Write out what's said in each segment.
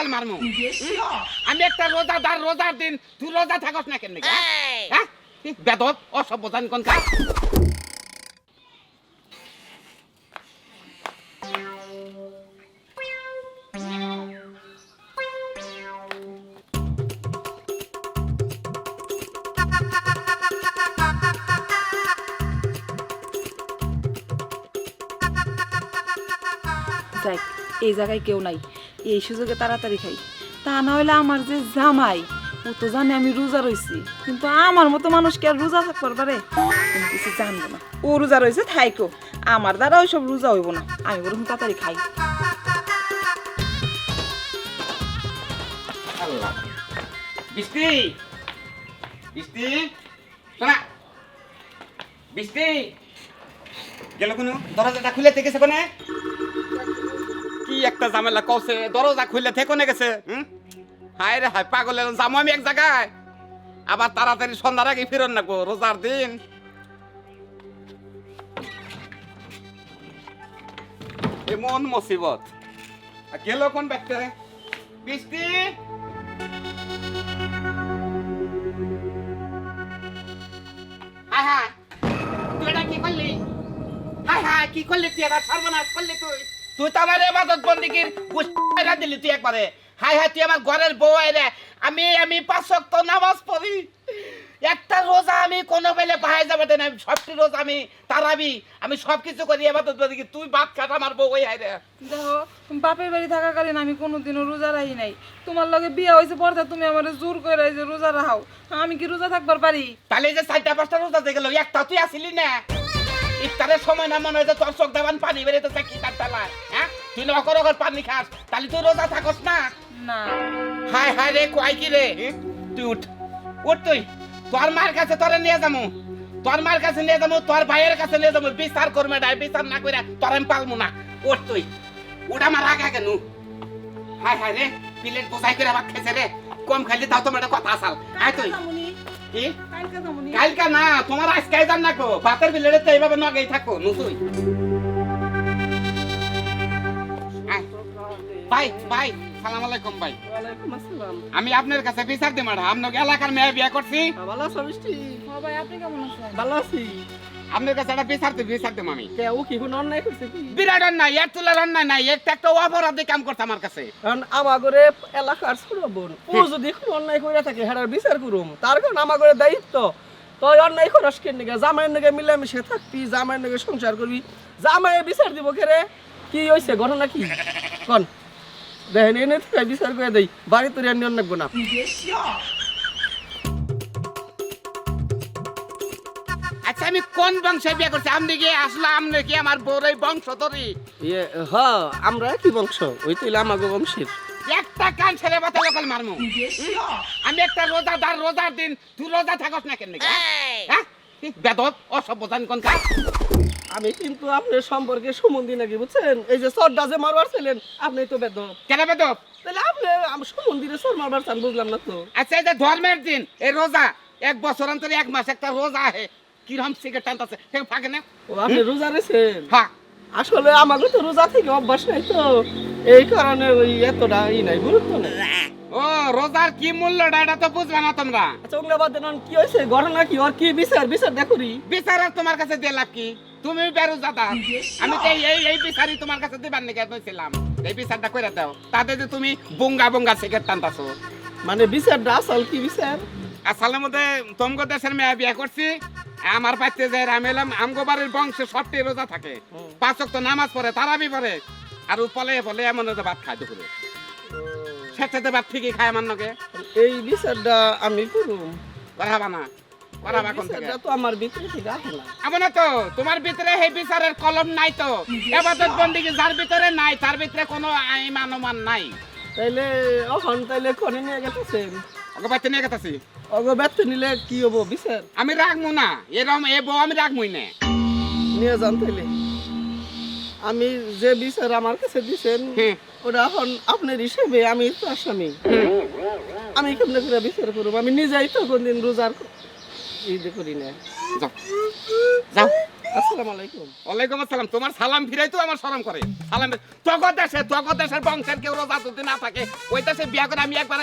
Local মারমু। আমি একটা রোজাদার রোজার দিন তুই রোজা থাকস না কেন হ্যাঁ? বেদব অসভ্যতান কোন কাজ এই জায়গায় কেউ নাই। এই সুযোগে তাড়াতাড়ি খাই। তা না হলে আমার যে জামাই, ও তো জানে আমি রোজা রইছি। কিন্তু আমার মতো মানুষ কি আর রোজা থাকতে পারে? কিছু জানব না। ও রোজা রয়েছে থাইকো। আমার দ্বারা ওইসব রোজা হইব না। আমি বরং তাড়াতাড়ি খাই। বৃষ্টি গেল কোনো দরজাটা খুলে থেকেছে কোনে? একটা ঝামেলা কছে দরজা খুলে থেকে কোনে গেছে। হুম? হায় রে হায় পাগল এলাম যাব আমি এক জায়গায়। আবার তাড়াতাড়ি সন্ধ্যার আগে ফিরন নাকবো রোজার দিন। এমন মুসিবত। গেল কোন ব্যক্তি বৃষ্টি হায় হায় তুই এটা কি করলি? হায় হায় কি করলি তুই? এটা সর্বনাশ করলি তুই। তুই তো আমার এবাদত বন্দিগির গুষ্টা দিলি তুই একবারে। হাই হায় তুই আমার ঘরের বউ রে আমি আমি পাঁচ ওয়াক্ত নামাজ পড়ি। একটা রোজা আমি কোনো বেলে পাহাই যাবে না। সবটি রোজা আমি তারাবি। আমি সব কিছু করি এবাদত বন্দিগি তুই ভাত খাট আমার বউ ওই হায় রে দেখো বাপের বাড়ি থাকাকালীন আমি কোনোদিনও রোজা রাখি নাই। তোমার লগে বিয়ে হয়েছে পরে তুমি আমার জোর করে যে রোজা রাখাও। আমি কি রোজা থাকবার পারি? তাহলে যে চারটা পাঁচটা রোজা গেল একটা তুই আসিলি না। ইফতারের সময় না মনে হয় যে তোর চোখ দেবান পানি বেরোতেছে কি তার তালায়? হ্যাঁ? তুই না অকর অকর পানি খাস তাহলে তুই রোজা থাকস না? না। হায় হায় রে কয় কি রে? তুই উঠ উঠ তুই। তোর মার কাছে তোরে নিয়ে যাব তোর মার কাছে নিয়ে যাব তোর ভাইয়ের কাছে নিয়ে যাব বিচার করবে ডাই বিচার না করে তোর আমি পালবো না। উঠ তুই। উঠ আমার আগা কেন? হায় হায় রে প্লেট বোঝাই করে ভাত খেছে রে। কম খাইলে তাও তোমার কথা আসাল। আয় তুই। কি? কালকা না তোমার আজকে জান না গো। ভাতের বিলেরে তো এইভাবে নগেই থাকো নুতুই ভাই ভাই সালাম আলাইকুম ভাই। আমি আপনার কাছে বিচার দিই ম্যাডাম। আপনাকে এলাকার মেয়ে বিয়ে করছি। ভালো আছো মিষ্টি? ভাই আপনি কেমন আছেন? ভালো আছি। আপনার কাছে একটা বিচার দিই বিচার দিম আমি। কে ও কি কোনো অন্যায় করছে কি? বিরাট অন্যায় এর তুলার অন্যায় নাই একটা একটা অপরাধী কাম করছে আমার কাছে। কারণ আমাগরে এলাকার ছোট বোন ও যদি কোনো অন্যায় করে থাকে হেডার বিচার করুম। তার কারণ আমাগরে দায়িত্ব। তো অন্যায় খরচ কেন নিকে জামাইয়ের নাকি মিলেমিশে থাকবি জামাইয়ের নাকি সংসার করবি। জামাইয়ে বিচার দিব কেরে? কি হয়েছে ঘটনা কি? কন? দেখেন এনে থেকে বিচার করে দেই বাড়ি তোর নিয়ন রাখব না। আমি কোন বংশে বিয়ে করছি? আপনি কি আসলে আপনি কি আমার বউর এই বংশ ধরি ইয়ে হ আমরা কি বংশ ওই তুই আমাগো বংশীর। একটা কান ছেড়ে বাতা লোকাল মারমু। আমি একটা রোজাদার রোজার দিন তুই রোজা থাকস না কেন হ্যাঁ? বেদব অসভ্যতান কোন কাজ? আমি কিন্তু আপনার সম্পর্কে সুমন্দি নাকি বুঝছেন? এই যে সরটা যে মারবার ছিলেন আপনি তো বেদ কেন বেদব? তাহলে আপনি আমি সুমন্দিরে সর মারবার চান বুঝলাম না তো। আচ্ছা এই যে ধর্মের দিন এই রোজা এক বছর অন্তরে এক মাস একটা রোজা আহে। কিরম সিগারেট টানতেছে সে ফাঁকে না ও আপনি রোজা রেছেন হ্যাঁ। আসলে আমাকে তো রোজা থেকে অভ্যাস নাই তো। এই কারণে ওই এতটা ই নাই গুরুত্ব নেই। ও রোজার কি মূল্যটা এটা তো বুঝবে না তোমরা। আচ্ছা বাদ দেন কি হয়েছে? ঘটনা কি ওর কি বিচার? বিচার দেখুরি বিচার আর তোমার কাছে দিয়ে লাভ কি? তুমি বেরোজাদা আমি তো এই এই বিচারই তোমার কাছে দিবার নিকে বলছিলাম এই বিচারটা করে দাও। তাতে যে তুমি বুঙ্গা বুঙ্গা সিগারেট টানতাছো মানে বিচারটা আসল কি বিচার? আসলের মধ্যে তোমগো দেশের মেয়ে বিয়ে করছি। আমার পাইতে যে আমি এলাম আমগো বাড়ির বংশে সবটি রোজা থাকে। পাঁচ ওয়াক্ত নামাজ পড়ে তারাবি পড়ে। আর উপলে বলে এমন হয়তো ভাত খায় দুপুরে। সেটাতে ভাত ঠিকই খায় আমার নগে। এই বিচারটা আমি করুম করাবা না। করাবা কোন থেকে। তো আমার ভিতরে থেকে আসে না। এমন তো তোমার ভিতরে এই বিচারের কলম নাই তো। এবাদত বন্দিকে যার ভিতরে নাই তার ভিতরে কোনো আইমান অনুমান নাই। তাইলে এখন তাইলে কোনে নিয়ে গেতেছেন ওকে বাইতে নিয়ে ব্যর্থ নিলে কি হব বিচার। আমি রাখব না এরম এ বউ আমি রাখবই না। নিয়ে যান তাইলে। আমি যে বিচার আমার কাছে দিছেন। ওটা এখন আপনার হিসেবে আমি তো আসামি। আমি কেমনে করে বিচার করব? আমি নিজেই তো কোনদিন রোজার ই করি না। যাও। যাও। আসসালামু আলাইকুম। ওয়ালাইকুম আসসালাম। তোমার সালাম ফিরাই তো আমার শরম করে। সালাম তগর দেশে তগর দেশের বংশের কেউ রোজা যদি না থাকে ওই দেশে বিয়া করে আমি একবার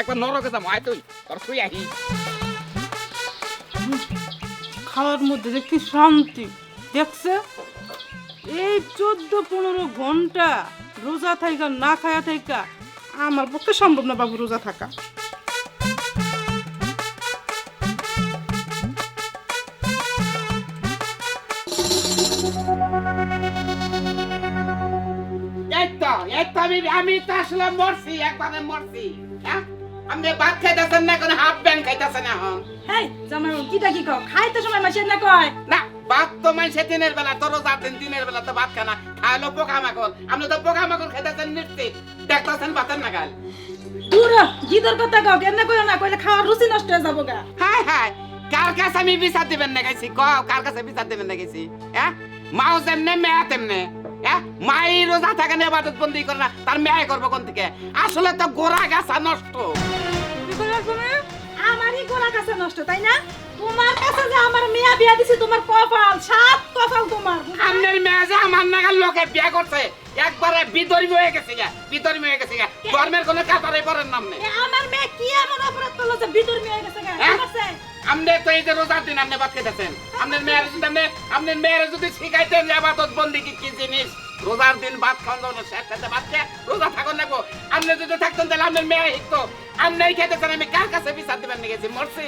একবার নরকে যাব। আয় তুই তোর তুই আহি। খাওয়ার মধ্যে যে কি শান্তি। দেখছে? এই চোদ্দ পনেরো ঘণ্টা রোজা থাকা না খায়া থাকা আমার পক্ষে সম্ভব না বাবু রোজা থাকা। আমি আমি তো আসলে মরছি একবারে মরছি হ্যাঁ? আপনি ভাত খাইতেছেন না এখন হাফ ব্যাংক খাইতেছেন এখন। জামাই কি কও? খাইতে সময় মাসে না কয়? না ভাত তো মাইছে দিনের বেলা তোর রোজার দিন দিনের বেলা তো ভাত খানা খাইলো পোকা মাকড় আপনি তো পোকা মাকড় খাইতেছেন নিশ্চিত দেখতেছেন ভাতের নাগাল। দূর গিদর কথা কও কেন কইও না কইলে খাওয়ার রুচি নষ্ট হয়ে যাব গা। হাই হাই কার কাছে আমি বিচার দিবেন না গেছি ক কার কাছে বিচার দিবেন না গেছি হ্যাঁ? মাও যেমনে মেয়া তেমনে হ্যাঁ মাই রোজা থাকে না এবাদত বন্দি করে না তার মেয়ে করব কোন থেকে? আসলে তো গোড়া গাছা নষ্ট। আমারই গোলা কাছে নষ্ট তাই না? তোমার কাছে যে আমার মেয়া বিয়া দিছি তোমার কপাল সাত কপাল তোমার আপনার মেয়ে যে আমার নাগাল লোকে বিয়ে করছে একবারে বিধর্মী হয়ে গেছে গা বিধর্মী হয়ে গেছে গা। ধর্মের কোনো কাতারে পড়েন নাম নেই। আমার মেয়ে কি এমন অপরাধ করল যে বিদুর মেয়ে গেছে গা? হ্যাঁ? আপনি তো এই যে রোজার দিন আপনি ভাত খেতেছেন আপনার মেয়ের যদি আপনি আপনার মেয়ের যদি শিখাইতেন যে আবাদত বন্দি কি কি জিনিস? রোজার দিন ভাত খাওয়ান যাব শেষ খেতে ভাত খেয়ে রোজা থাকুন নাকবো আপনি যদি থাকতেন তাহলে আপনার মেয়ে শিখতো আপনি খেতেছেন আমি কার কাছে বিচার দিবেন গেছি? মরছি।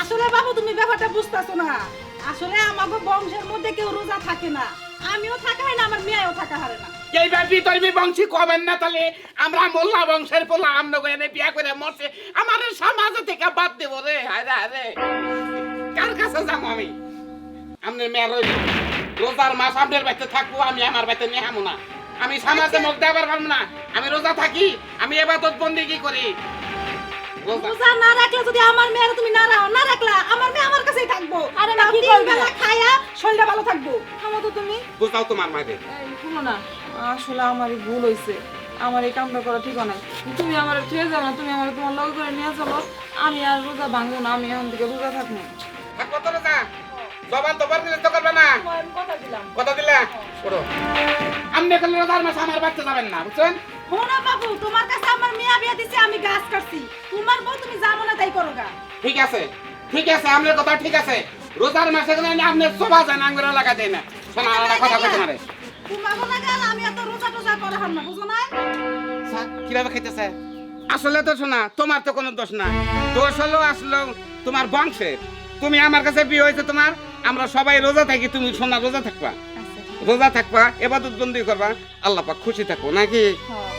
আসলে বাবু তুমি ব্যাপারটা বুঝতেছো না। আসলে আমাকে বংশের মধ্যে কেউ রোজা থাকে না। আমিও থাকা হয় না আমার মেয়েও থাকা হারে না। এইবার বিতর্মী বংশী কবেন না তাহলে? আমরা মোল্লা বংশের পোলা আমরা বিয়া করে মরছে। আমার বাদ দেব রে হায় রে কার কাছে যাব আমি? আপনার মেয়ে রইল রোজার মাস আপনার বাড়িতে থাকব আমি আমার বাড়িতে নেহামো না। আমি সমাজে মুখ দেওয়ার পারব না। আমি রোজা থাকি আমি এবার বন্দি কি করি? রোজা রোজা না রাখলে যদি আমার মেয়ের তুমি না রাখো না রাখলা আমার মেয়ে আমার কাছেই থাকব। আরে না কি করবে? খায়া শরীরটা ভালো থাকব। থামো তো তুমি। বুঝাও তোমার মায়ের শুনো না আসলে আমারই ভুল হয়েছে আমার এই কামটা করা ঠিক নাই। তুমি আমার ঠিক যাও না তুমি আমার তোমার লগে করে নিয়ে চলো। আমি আর রোজা ভাঙবো না আমি এখন থেকে রোজা থাকব। তো রোজা জবান তো বরমিলে তো করবে না। আমি কথা দিলাম। কথা দিলে? করো আপনি এখন রোজার মাস আমার বাড়িতে যাবেন না বুঝছেন? হোনা বাবু তোমার কাছে আমার মেয়ে বিয়া দিছে আমি গাছ কাটছি। তোমার বউ তুমি না তাই করো গা। ঠিক আছে ঠিক আছে কথা ঠিক আছে। রোজার মাসে আপনার সভা যায় না আঙ্গুর লাগা দেয় না। শোনা আর কথা মারে তোমার না গেল আমি এত রোজা টোজা করা হাম না বুঝো না কীভাবে খেতেছে আসলে তো শোনা তোমার তো কোনো দোষ না দোষ হলো আসলো তোমার বংশের তুমি আমার কাছে বিয়ে হয়েছে তোমার আমরা সবাই রোজা থাকি তুমি সোনা রোজা থাকবা। রোজা থাকবা এবাদত বন্দি করবা আল্লাহ পাক খুশি থাকো নাকি? হ্যাঁ।